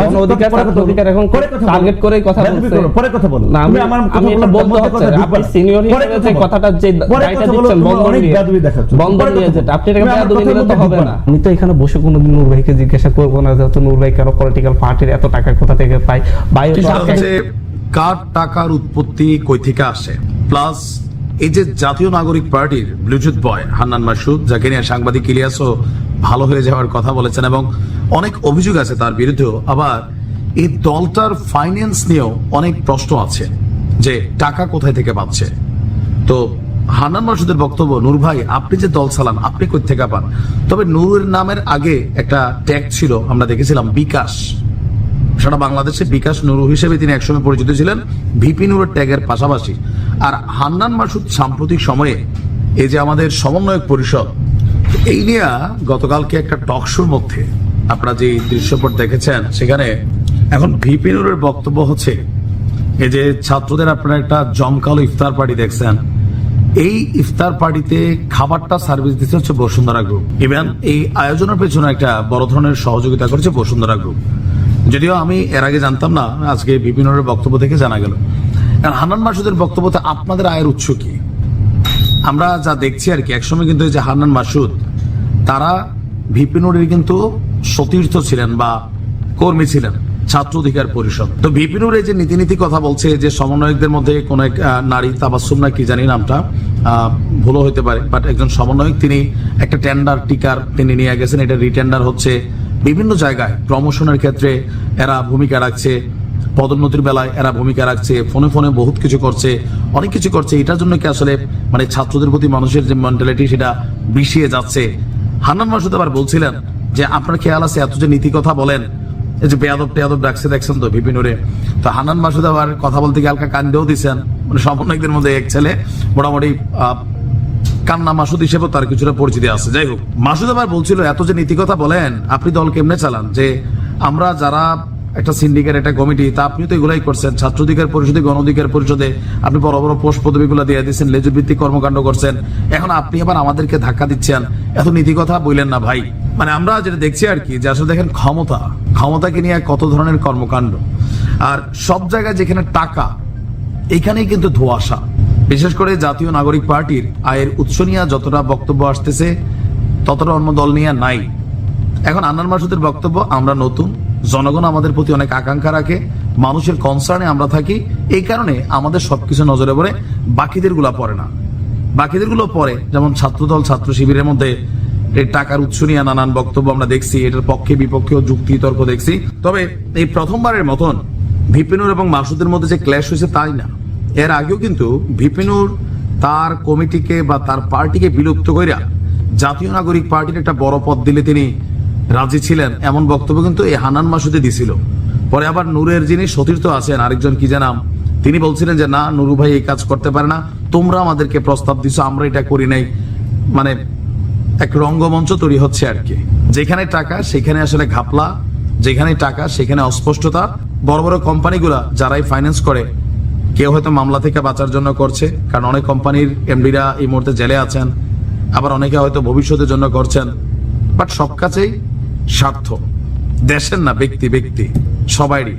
গণ অধিকার পরে ছাত্র কথা বলো। অধিকার এখন পরে টার্গেট করে কথা বলছে। পরে কথা বলো না আমি আমার কথা আমি এটা বলার বলতে হচ্ছে আপনি সিনিয়র হিসেবে যে কথাটা যে পরে রায়টা কথা বলো, দিচ্ছেন তুমি নিয়ে বেয়াদবি দেখাচ্ছ। বন্ধন পরে নিয়ে যেটা আপনি এটাকে বেয়াদবি নিলে তো হবে না। না। আমি তো এখানে বসে কোনোদিন নূর ভাইকে জিজ্ঞাসা করব না যে নূর ভাই কারও পলিটিক্যাল পার্টির এত টাকা কোথা থেকে পায় কার টাকার উৎপত্তি কই থেকে আসে? প্লাস এই যে জাতীয় নাগরিক পার্টির ব্লুটুথ বয় হান্নান মাসুদ যাকে নিয়ে সাংবাদিক ইলিয়াসও ভালো হয়ে যাওয়ার কথা বলেছেন এবং অনেক অভিযোগ আছে তার বিরুদ্ধেও, আবার এই দলটার ফাইন্যান্স নিয়েও অনেক প্রশ্ন আছে যে টাকা কোথায় থেকে পাচ্ছে। তো হান্নান মাসুদের বক্তব্য, নূর ভাই, আপনি যে দল চালান, আপনি কই থেকে পান? তবে নূরের নামের আগে একটা ট্যাগ ছিল, আমরা দেখেছিলাম, বিকাশ। সারা বাংলাদেশে বিকাশ নুরু হিসেবে তিনি একসময় পরিচিত ছিলেন, ভিপি নুরের ট্যাগের পাশাপাশি। আর হান্নান মাসুদ সাম্প্রতিক সময়ে এই যে আমাদের সমন্বয়ক পরিষদ, এই নিয়ে গতকালকে একটা টক শোর মধ্যে আপনারা যে দৃশ্যপট দেখেছেন, সেখানে এখন ভিপি নুরের বক্তব্য হচ্ছে, এই যে ছাত্রদের আপনারা একটা জমকালো ইফতার পার্টি দেখছেন, এই ইফতার পার্টিতে খাবারটা সার্ভিস দিতে হচ্ছে বসুন্ধরা গ্রুপ ইভেন এই আয়োজনের পেছনে একটা বড় ধরনের সহযোগিতা করেছে বসুন্ধরা গ্রুপ যদিও আমি এর আগে জানতাম না, আজকে বিভিন্নর বক্তব্য থেকে জানা গেল। কারণ হান্নান মাসুদের বক্তব্যতে আপনাদের আয়ের উৎস কি? আমরা যা দেখছি আর কি, একসময় কিন্তু এই যে হান্নান মাসুদ, তারা ভিপিনুরের কিন্তু সতীর্থ ছিলেন বা কর্মী ছিলেন, ছাত্র অধিকার পরিষদ। তো ভিপিনুর এই যে নীতি নীতি কথা বলছে যে সমন্বয়কদের মধ্যে কোন এক নারী তাবাসুম না, কি জানি নামটা ভুলও হতে পারে বাট একজন সমন্বয়ক তিনি একটা টেন্ডার টিকার তিনি নিয়ে গেছেন, এটা রিটেন্ডার হচ্ছে বিভিন্ন জায়গায়। প্রমোশনের ক্ষেত্রে এরা ভূমিকা রাখছে, পদোন্নতির বেলায় এরা ভূমিকা রাখছে, ফোনে ফোনে বহুত কিছু করছে, অনেক কিছু করছে। এটার জন্য কি আসলে মানে ছাত্রদের প্রতি মানুষের যে মেন্টালিটি সেটা বিষিয়ে যাচ্ছে? হান্নান মাসুদ আবার বলছিলেন যে আপনার খেয়াল আছে, এত যে নীতি কথা বলেন, এই যে বেয়াদব টেয়াদব ডাকছে, দেখছেন তো বিভিন্নরে তো হানান মাসুদ আবার কথা বলতে গিয়ে হালকা কান্দেও দিচ্ছেন মানে সমন্বয়কদের মধ্যে এক ছেলে মোটামুটি কান্না মাসুদ হিসেবে তার কিছুটা পরিচিতি আছে। যাই হোক মাসুদ আবার বলছিল, এত যে নীতি কথা বলেন, আপনি দল কেমনে চালান? যে আমরা যারা একটা সিন্ডিকেট, একটা কমিটি, তা আপনি তো এগুলাই করছেন। ছাত্র অধিকার পরিষদে গণ অধিকার পরিষদে আপনি বড় বড় পোস্ট পদবিগুলো দিয়ে দিচ্ছেন লেজুর ভিত্তিক কর্মকাণ্ড করছেন। এখন আপনি আবার আমাদেরকে ধাক্কা দিচ্ছেন। এত নীতি কথা বললেন না ভাই। মানে আমরা যেটা দেখছি আর কি, যে আসলে দেখেন ক্ষমতা, ক্ষমতাকে নিয়ে কত ধরনের কর্মকাণ্ড। আর সব জায়গায় যেখানে টাকা, এখানেই কিন্তু ধোঁয়াশা। বিশেষ করে জাতীয় নাগরিক পার্টির আয়ের উৎস নিয়ে যতটা বক্তব্য আসতেছে, ততটা অন্য দল নিয়ে নাই। এখন আন্নান মাসুদের বক্তব্য, আমরা নতুন। জনগণ আমাদের প্রতি অনেক আকাঙ্ক্ষা রাখে, মানুষের কনসার্নে আমরা থাকি, এই কারণে আমাদের সবকিছু নজরে পড়ে বাকিদেরগুলা পড়ে না। বাকিদেরগুলো পরে যেমন ছাত্রদল, ছাত্র শিবিরের মধ্যে টাকার উৎস নিয়ে নানান বক্তব্য আমরা দেখছি, এটার পক্ষে, বিপক্ষে যুক্তি তর্ক দেখছি। তবে এই প্রথমবারের মতন ভিপিনুর এবং মাসুদের মধ্যে যে ক্ল্যাশ হয়েছে তাই না। এর আগেও কিন্তু ভিপিনুর তার কমিটিকে বা তার পার্টিকে বিলুপ্ত কইরা জাতীয় নাগরিক পার্টির একটা বড় পদ দিলে তিনি রাজি ছিলেন। এমন বক্তব্য কিন্তু এই হানান মাসুদে দিছিল। পরে আবার নূরের যিনি সতীর্থ আছেন, আরেকজন কি জানাম তিনি বলছিলেন যে, না, নুরু ভাই এই কাজ করতে পারে না। তোমরা আমাদেরকে প্রস্তাব দিছো, আমরা এটা করি নাই। মানে এক রঙ্গমঞ্চ তৈরি হচ্ছে আর কি। যেখানে টাকা, সেখানে আসলে ঘাপলা, যেখানে টাকা, সেখানে অস্পষ্টতা। বড় বড় কোম্পানিগুলা যারাই ফাইন্যান্স করে, কেউ হয়তো মামলা থেকে বাঁচার জন্য করছে, কারণ অনেক কোম্পানির এমডিরা এই মুহূর্তে জেলে আছেন। আবার অনেকে হয়তো ভবিষ্যতের জন্য করছেন। বাট সব কাছেই স্বার্থ। দেশের না ব্যক্তি ব্যক্তি সবাইরই।